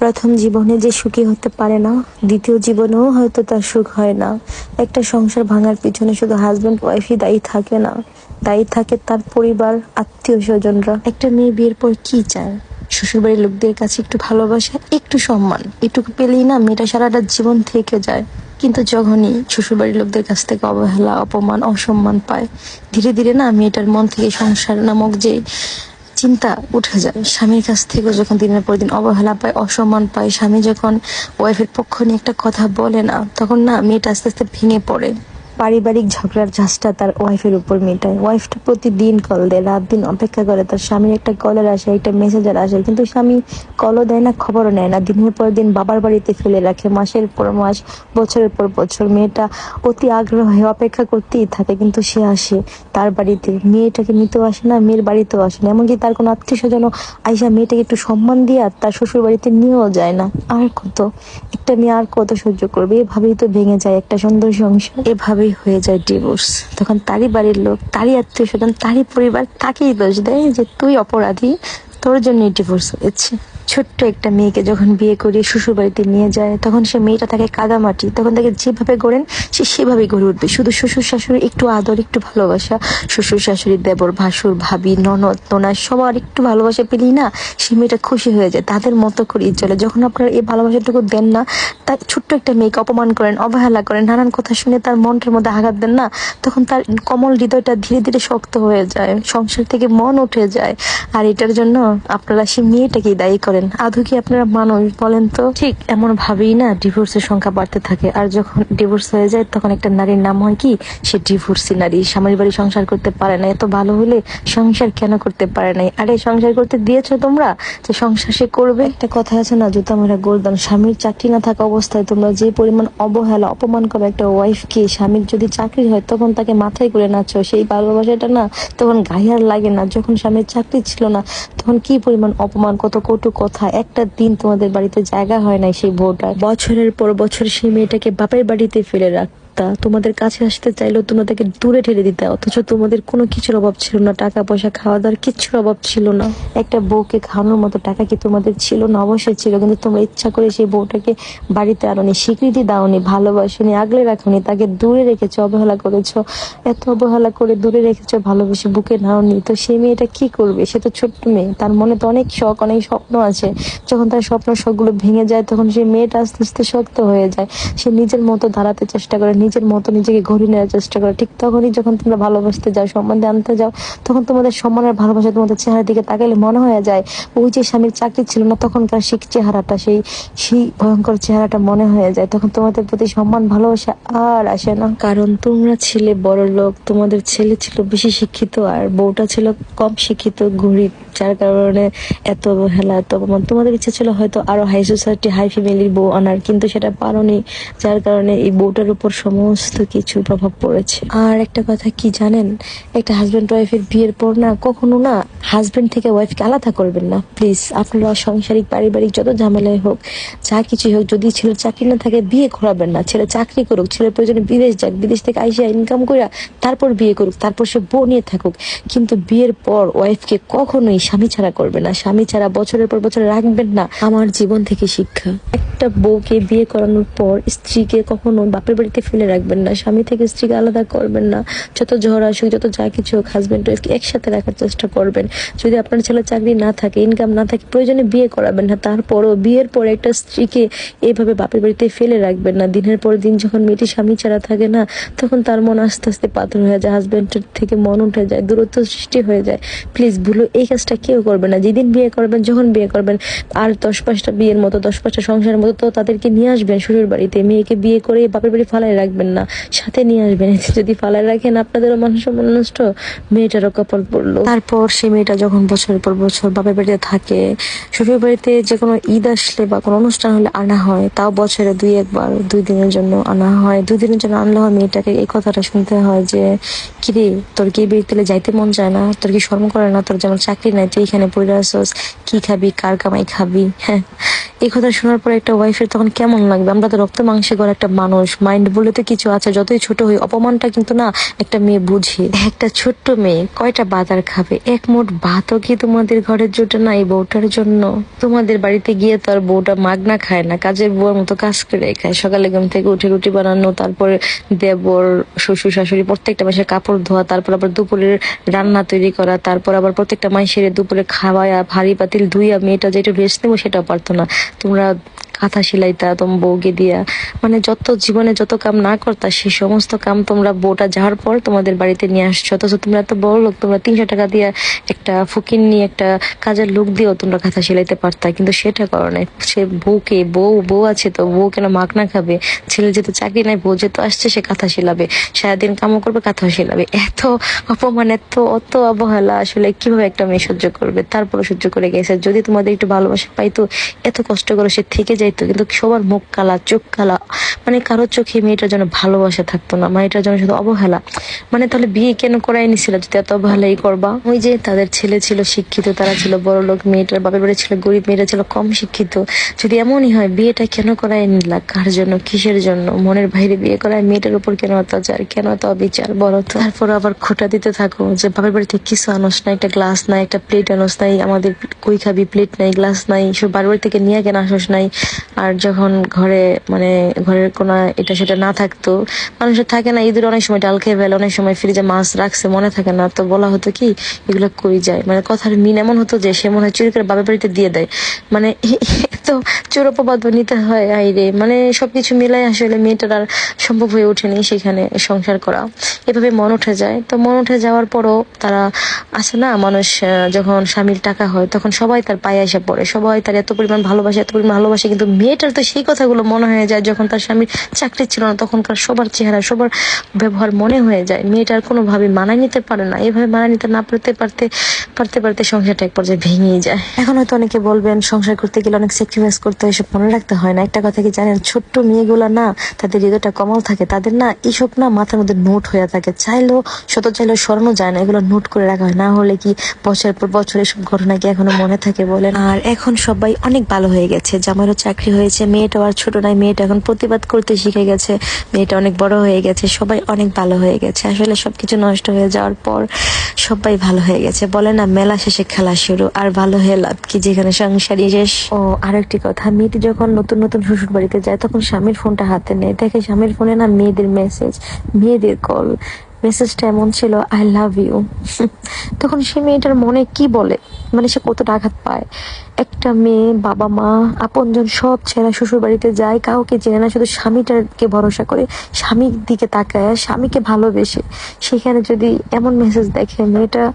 প্রথম জীবনে যে সুখী হতে পারে না, দ্বিতীয় জীবনেও হয়তো তার সুখ হয় না। একটা সংসার ভাঙার পিছনে শুধু হাজবেন্ড ওয়াইফই দায়ী থাকে না। দায়ী থাকে তার পরিবার, আত্মীয় স্বজনরা। একটা মেয়ে বিয়ের পর কি চায়? শ্বশুরবাড়ির লোকদের কাছে একটু ভালোবাসা, একটু সম্মান। এটুকু পেলেই না মেয়েটা সারাটা জীবন থেকে যায়। কিন্তু যখনই শ্বশুরবাড়ির লোকদের কাছ থেকে অবহেলা, অপমান, অসম্মান পায়, ধীরে ধীরে না মেয়েটার মন থেকে সংসার নামক যে চিন্তা উঠে যায়। স্বামীর কাছ থেকে যখন দিনের পর দিন অবহেলা পায়, অসম্মান পায়, স্বামী যখন ওয়াইফের পক্ষ নিয়ে একটা কথা বলে না, তখন না মেয়েটা আস্তে আস্তে ভেঙে পড়ে। পারিবারিক ঝগড়ার ঝাঁসটা তার ওয়াইফের উপর মেটায়। ওয়াইফটা প্রতিদিন কল দেয়, রাত দিন অপেক্ষা করে। তার স্বামীর একটা কলের আসে, একটা মেসেজের আসে। কিন্তু স্বামী কলও দেয় না, খবরও নেয় না। দিনের পর দিন বাবার বাড়িতে ফেলে রাখে। মাসের পর মাস, বছরের পর বছর মেয়েটা অতি আগ্রহে অপেক্ষা করতেই থাকে, কিন্তু সে আসে তার বাড়িতে। মেয়েটাকে নিতেও আসে না, মেয়ের বাড়িতেও আসে না। এমনকি তার কোনো আত্মীয় স্বজনও আইসা মেয়েটাকে একটু সম্মান দিয়ে আর তার শ্বশুর বাড়িতে নিয়েও যায় না। আর কত? একটা মেয়ে আর কত সহ্য করবে? এভাবেই তো ভেঙে যায় একটা সুন্দর সংসার। এভাবেই হয়ে যায় ডিভোর্স তখন তারই বাড়ির লোক, তারই আত্মীয় স্বজন, তারই পরিবার, তাকেই দোষ দেয় যে তুই অপরাধী, তোর জন্যই ডিভোর্স হয়েছে। ছোট্ট একটা মেয়েকে যখন বিয়ে করে শ্বশুর বাড়িতে নিয়ে যায়, তখন সে মেয়েটা থাকে কাদামাটি, তখন তাকে যেভাবে গড়েন, সে সেভাবেই গড়ে উঠবে। শুধু শ্বশুর শাশুড়ি একটু আদর, একটু ভালোবাসা। শ্বশুর শাশুড়ি, দেবর, ভাসুর, ভাবি, ননদ, নোনা, সবার একটু ভালোবাসা পেলেই না সে মেয়েটা খুশি হয়ে যায়। তাদের মতো করেই চলে। যখন আপনারা এই ভালোবাসাটুকু দেন না, তার ছোট্ট একটা মেয়েকে অপমান করেন, অবহেলা করেন, নানান কথা শুনে তার মনটার মধ্যে আঘাত দেন না, তখন তার কমল হৃদয়টা ধীরে ধীরে শক্ত হয়ে যায়। সংসার থেকে মন উঠে যায়। আর এটার জন্য আপনারা সে মেয়েটাকেই দায়ী করেন। আদৌ কি আপনারা মানুষ বলেন তো? ঠিক এমন ভাবেই না ডিভোর্সের সংখ্যা বাড়তে থাকে। আর যখন ডিভোর্স হয়ে যায়, তখন একটা নারীর নাম হয় কি? সে ডিভোর্সি নারী। স্বামীর বাড়ি সংসার করতে পারে না। এত ভালো হলে সংসার কেন করতে পারে নাই আরে, সংসার করতে দিয়েছ তোমরা যে সংসার সে করবে? একটা কথা আছে না, জুতা মেরা গোলদান স্বামীর চাকরি না থাকা অবস্থায় তোমরা যে পরিমাণ অবহেলা, অপমান করো একটা ওয়াইফকে স্বামীর যদি চাকরি হয়, তখন তাকে মাথায় করে নাচো। সেই ভালোবাসাটা না তখন গায়ে আর লাগে না। যখন স্বামীর চাকরি ছিল না তখন কি পরিমাণ অপমান, কত কটু কথা? একটা দিন তোমাদের বাড়িতে জায়গা হয় নাই সেই বউটা বছরের পর বছর সেই মেয়েটাকে বাপের বাড়িতে ফেলে রাখতা। তোমাদের কাছে আসতে চাইলেও তোমাদেরকে দূরে ঠেলে দিতে, অথচ তোমাদের কোনো কিছুর অভাব ছিল না টাকা পয়সা খাওয়া দাওয়ার কিচ্ছুর অভাব ছিল না। একটা বউকে খাওয়ানোর মতো টাকা কি তোমাদের ছিল না? অবশ্যই ছিল, কিন্তু তোমরা ইচ্ছা করে সেই বউটাকে বাড়িতে আনোনি, স্বীকৃতি দাওনি, ভালোবাসনি, আগলে রাখনি, তাকে দূরে রেখেছো, অবহেলা করেছ, এত অবহেলা করে দূরে রেখেছো, ভালোবেসে বুকে নাওনি। তো সেই মেয়েটা কি করবে? সে তো ছোট্ট মেয়ে, তার মনে তো অনেক শখ, অনেক স্বপ্ন আছে। যখন তার স্বপ্ন শখগুলো ভেঙে যায়, তখন সেই মেয়েটা আস্তে আস্তে শক্ত হয়ে যায়। সে নিজের মতো দাঁড়াতে চেষ্টা করে নিজের মতো নিজেকে ঘুরিয়ে নেওয়ার চেষ্টা করে। ঠিক তখনই যখন তোমরা ভালোবাসতে যাও সম্মান আনতে যাও, তখন তোমাদের সম্মানের ভালোবাসা তোমাদের চেহারার দিকে তাকালে মনে হয়ে যায়, ওই যে স্বামীর চাকরি ছিল না, তখনকার শিখ চেহারাটা, সেই সেই ভয়ঙ্কর চেহারাটা মনে হয়ে যায়। তখন তোমাদের প্রতি সম্মান, ভালোবাসা আর আসে না। কারণ তোমরা ছিলে বড় লোক, তোমাদের ছেলে ছিল বেশি শিক্ষিত আর বউটা ছিল কম শিক্ষিত, গরিব, যার কারণে এত অবহেলা এত অপমান। তোমাদের ইচ্ছা ছিল হয়তো আরও হাই সোসাইটি হাই ফ্যামিলির বউ আনার, কিন্তু সেটা পারোনি, যার কারণে এই বউটার উপর সমস্ত কিছু প্রভাব পড়েছে। আর একটা কথা, কি জানেন? একটা হাজবেন্ড ওয়াইফের বিয়ের পর না কখনো না হাজবেন্ড থেকে ওয়াইফকে আলাদা করবেন না। প্লিজ আপনারা সাংসারিক, পারিবারিক যত ঝামেলাই হোক, যা কিছুই হোক, যদি ছেলে চাকরি না থাকে বিয়ে করাবেন না। ছেলে চাকরি করুক ছেলের প্রয়োজনে বিদেশ যাক, বিদেশ থেকে আইসা ইনকাম করে তারপর বিয়ে করুক, তারপর সে বউ নিয়ে থাকুক। কিন্তু বিয়ের পর ওয়াইফকে কখনোই স্বামী ছাড়া করবে না। স্বামী ছাড়া বছরের পর বছর রাখবেন না। আমার জীবন থেকে শিক্ষা। একটা বউকে বিয়ে করানোর পর স্ত্রীকে কখনো বাপের বাড়িতে ফেলে রাখবেন না, স্বামী থেকে স্ত্রীকে আলাদা করবেন না। যত ঝড় আসুক, যত যা কিছু হোক হাজবেন্ড ওয়াইফকে একসাথে রাখার চেষ্টা করবেন। যদি আপনার ছেলে চাকরি না থাকে ইনকাম না থাকে, প্রয়োজনে বিয়ে করাবেন না, তারপরও বিয়ের পর একটা স্ত্রীকে এইভাবে বাপের বাড়িতে ফেলে রাখবেন না। দিনের পর দিন যখন মেয়েটি স্বামী ছাড়া থাকে না, তখন তার মন আস্তে আস্তে পাথর হয়ে যায় হাজবেন্ডের থেকে মন উঠে যায়, দূরত্ব সৃষ্টি হয়ে যায়। প্লিজ ভুলো এই কাজটা কেউ করবে না। যেদিন বিয়ে করবেন, যখন বিয়ে করবেন, আর দশ পাঁচটা বিয়ের মতো, দশ পাঁচটা সংসারের মতো, তো তাদেরকে নিয়ে আসবেন শ্বশুর বাড়িতে মেয়েকে বিয়ে করে বাপের বাড়ি ফালাই রাখবেন। না। সাথে নিয়ে আসবেন। যদি ফালাই রাখেন, আপনাদেরও মানুষ সম্মান নষ্ট। মেয়েটারও কপাল পড়ল। তারপর সে মেয়েটা যখন বছরের পর বছর বাপের বাড়িতে থাকে শ্বশুর বাড়িতে যে কোনো ঈদ আসলে বা কোনো অনুষ্ঠান হলে আনা হয়, তাও বছরে দুই একবার, দুই দিনের জন্য আনা হয়। দুই দিনের জন্য আনলে হয় মেয়েটাকে এই কথাটা শুনতে হয় যে, কিরে, তোর কি বিয়েতে যাইতে মন চায় না? তোর কি শর্ম করে না? তোর যেমন চাকরি নাই, তুই এখানে পড়ে আসস কি খাবি? কার কামাই খাবি? হ্যাঁ। এই কথা শোনার পর একটা ওয়াইফের তখন কেমন লাগবে? আমরা তো রক্ত মাংসে গড় একটা মানুষ। মাইন্ড বলে তো কিছু আছে, যতই ছোট হই, অপমানটা কিন্তু না একটা মেয়ে বুঝি। একটা ছোট্ট মেয়ে কয়টা বাজার খাবে? এক মোট ভাতও কি তোমাদের ঘরের জোটে না এই বউটার জন্য? তোমাদের বাড়িতে গিয়ে তো আর বউটা মাগনা খায় না, কাজের বউয়ের মতো কাজ করে খায়। সকালে ঘুম থেকে উঠে রুটি বানানো, তারপরে দেবর, শ্বশুর, শাশুড়ি প্রত্যেকটা মাসের কাপড় ধোয়া, তারপর আবার দুপুরের রান্না তৈরি করা, তারপর আবার প্রত্যেকটা মাসের দুপুরে খাওয়ায়া ভারী পাতিল ধুইয়া মেয়েটা যেটা রেস্ট নেব সেটাও পারতো না। তোমরা কাঁথা সেলাইতা তোম বউকে দিয়া। মানে যত জীবনে যত কাম না করতা সেই সমস্ত কাম তোমরা বউটা যাওয়ার পর তোমাদের বাড়িতে নিয়ে আসছো। অথচ তোমরা এত বড় লোক, তোমরা তিনশো টাকা দিয়ে একটা ফুকিন নিয়ে একটা কাজের লোক দিয়েও তোমরা কাঁথা সেলাইতে পারতা। কিন্তু সেটা করো নাই। সে বউকে, বউ বউ আছে তো, বউ কেন মাক না খাবে? ছেলে যেহেতু চাকরি নাই, বউ যেহেতু আসছে, সে কাঁথা সেলাবে। সারাদিন কামও করবে কাঁথা সেলাবে। এত অপমান, এত, অত অবহেলা। আসলে কীভাবে একটা মেয়ে সহ্য করবে? তারপরে সহ্য করে গেছে। যদি তোমাদের একটু ভালোবাসা পাইতো, এত কষ্ট করে সে থেকে যাইতো কিন্তু সবার মুখ কালা, চোখ কালা। মানে কারোর চোখে মেয়েটার জন্য ভালোবাসা থাকতো না, মেয়েটার জন্য শুধু অবহেলা। মানে তাহলে বিয়ে কেন করাই নিছিল যদি এত অবহেলাই করবা? ওই যে তাদের ছেলে ছিল শিক্ষিত, তারা ছিল বড় লোক, মেয়েটার বাপের বাড়ি ছিল গরিব মেয়েটা ছিল কম শিক্ষিত। যদি এমনই হয়, বিয়েটা কেন করাই নিলা? কার জন্য? কিসের জন্য? মনের বাইরে বিয়ে করায় মেয়েটার উপর কেন অত্যাচার? কেন এত অবিচার? বড় তো। তারপর আবার খোটা দিতে থাকো যে বাপের বাড়িতে কিছু আনোস না একটা গ্লাস নাই, একটা প্লেট আনোস নাই, আমাদের কই খাবি? প্লেট নাই, গ্লাস নাই, সব বাড়ি থেকে নিয়ে কেন আসোস নাই? আর যখন ঘরে মানে ঘরের কোনো এটা সেটা না থাকতো, মানুষের থাকে না, ঈদের অনেক সময় ডাল খেয়ে ফেলে, অনেক সময় ফ্রিজে মাছ রাখছে, মনে থাকে না। তো বলা হতো কি, এগুলো কই যায়? মানে কথার মিন এমন হতো যে সে মনে হয় চুরি করে বাবার বাড়িতে দিয়ে দেয়। মানে তো চোর অপবাদ নিতে হয় আইরে মানে সবকিছু মিলাই আসলে মেয়েটার আর সম্ভব হয়ে ওঠেনি সেখানে সংসার করা। এভাবে মন উঠে যায়। তো মন উঠে যাওয়ার পরও তারা আছে না, মানুষ যখন স্বামীর টাকা হয়, তখন সবাই তার পায়ে এসে পড়ে। সবাই তার এত পরিমাণ ভালোবাসে, এত পরিমাণ ভালোবাসে, কিন্তু মেয়েটার তো সেই কথাগুলো মনে হয়ে যায় যখন তার স্বামীর চাকরি ছিল না তখন তখনকার সবার চেহারা, সবার ব্যবহার মনে হয়ে যায়। মেয়েটার কোনোভাবে মানায় নিতে পারে না। এভাবে মানায় নিতে না পারতে পারতে পারতে পারতে সংসারটা এক পর্যায়ে ভেঙেই যায়। এখন হয়তো অনেকে বলবেন, সংসার করতে গেলে অনেক স্যাক্রিফাইস করতে হয়, এসব মনে রাখতে হয় না। একটা কথা কি জানেন, ছোট্ট মেয়েগুলো না, তাদের হৃদয়টা কমল থাকে। তাদের না এইসব না মাথার মধ্যে নোট হয়ে থাকে। চাইলেও, শত চাইলেও সরানো যায় না। এগুলো নোট করে রাখা হয়। না হলে কি বছর পর বছর এসব ঘটনা কি এখনও মনে থাকে বলেন? আর এখন সবাই অনেক ভালো হয়ে গেছে। জামাইরও চাকরি হয়েছে মেয়েটাও আর ছোট নাই, মেয়েটা এখন প্রতিবাদ করতে শিখে গেছে, মেয়েটা অনেক বড় হয়ে গেছে, সবাই অনেক ভালো হয়ে গেছে। আসলে সবকিছু নষ্ট হয়ে যাওয়ার পর সবাই ভালো হয়ে গেছে। বলে না, মেলা শেষে খেলা শুরু, আর ভালো হয়ে লাভ কি, যেখানে সংসারই শেষ। ও, আরেকটি কথা, মেয়েটি যখন নতুন নতুন শ্বশুর বাড়িতে যায়, তখন স্বামীর ফোনটা হাতে নেয়। দেখে স্বামীর ফোনে না মেয়েদের মেসেজ মেয়েদের কল মেসেজটা এমন ছিল আই লাভ ইউ তখন সে মেয়েটার মনে কি বলে? মানে সে কতটা আঘাত পায়? একটা মেয়ে, বাবা মা, আপনজন, সব ছেড়া শ্বশুর বাড়িতে যায়, কাউকে চেনে না, শুধু স্বামীটাকে ভরসা করে, স্বামীর দিকে তাকায়, স্বামীকে ভালোবেসে। সেখানে যদি এমন মেসেজ দেখে, মেয়েটা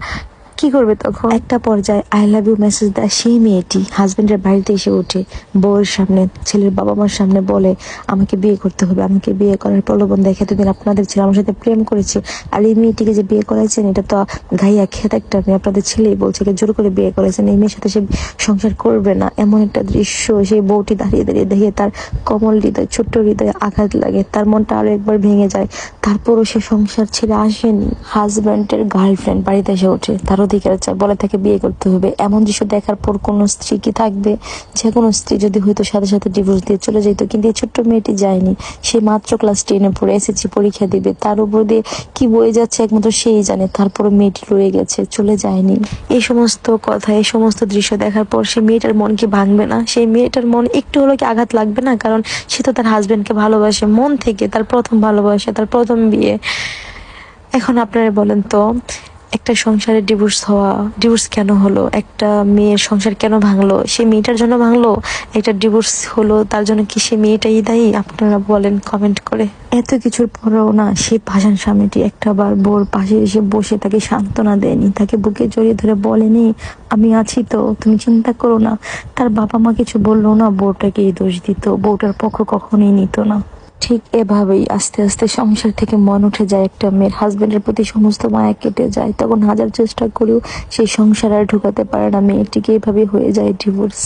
কি করবে তখন? একটা পর্যায়ে আই লাভ ইউ মেসেজ দেয় সেই মেয়েটি হাজবেন্ডের বাড়িতে এসে ওঠে বউয়ের সামনে, ছেলের বাবা মার সামনে বলে, আমাকে বিয়ে করতে হবে, আমাকে বিয়ে করার প্রলোভন দেখে এতদিন আপনাদের ছেলে আমার সাথে প্রেম করেছে। আর এই মেয়েটিকে যে বিয়ে করাইছেন, এটা তো গাইয়া খেত একটা মেয়ে। আপনাদের ছেলেই বলছে জোর করে বিয়ে করেছেন এই মেয়ের সাথে সে সংসার করবে না। এমন একটা দৃশ্য, সেই বউটি দাঁড়িয়ে দাঁড়িয়ে দেখে তার কমল হৃদয়, ছোট্ট হৃদয়ে আঘাত লাগে। তার মনটা আরও একবার ভেঙে যায়। তারপরও সে সংসার ছেড়ে আসেনি। হাজব্যান্ডের গার্লফ্রেন্ড বাড়িতে এসে ওঠে। তার অধিকার চায় বলে তাকে বিয়ে করতে হবে। এমন দৃশ্য দেখার পর কোন স্ত্রী কি থাকবে? যে কোনো স্ত্রী যদি হয়তো সাথে সাথে ডিভোর্স দিয়ে চলে যেত, কিন্তু এই ছোট্ট মেয়েটি যায়নি। সে মাত্র ক্লাস টেনে পড়ে এসেছি পরীক্ষা দিবে। তার উপর দিয়ে কি বয়ে যাচ্ছে একমাত্র সেই জানে। তারপরে মেয়েটি রয়ে গেছে, চলে যায়নি। এই সমস্ত কথা, এই সমস্ত দৃশ্য দেখার পর সেই মেয়েটার মন কি ভাঙবে না? সেই মেয়েটার মন একটু হলেও কি আঘাত লাগবে না? কারণ সে তো তার হাজবেন্ডকে ভালোবাসে, মন থেকে তার প্রথম ভালোবাসে, তার প্রথম বিয়ে। এখন আপনারা বলেন তো একটা সংসারে ডিভোর্স হওয়া ডিভোর্স কেন হলো? একটা মেয়ের সংসার কেন ভাঙলো? সে মেয়েটার জন্য ভাঙলো? একটা ডিভোর্স হলো, তার জন্য কি সে মেয়েটাই দায়ী? আপনারা বলেন কমেন্ট করে। এত কিছুর পরেও না, সে ভাষণ স্বামীটি একটা বার বোর পাশে এসে বসে তাকে সান্ত্বনা দেয়নি। তাকে বুকে জড়িয়ে ধরে বলেনি, আমি আছি তো, তুমি চিন্তা করো না। তার বাবা মা কিছু বলল না বউটাকে দোষ দিত। বউটার পক্ষ কখনোই নিত না। ঠিক এভাবেই আস্তে আস্তে সংসার থেকে মন উঠে যায় একটা মেয়ের। হাজবেন্ডের প্রতি সমস্ত মায়া কেটে যায়। তখন হাজার চেষ্টা করেও সেই সংসার আর ঢুকাতে পারে না। মেয়েটিকে এভাবে হয়ে যায় ডিভোর্স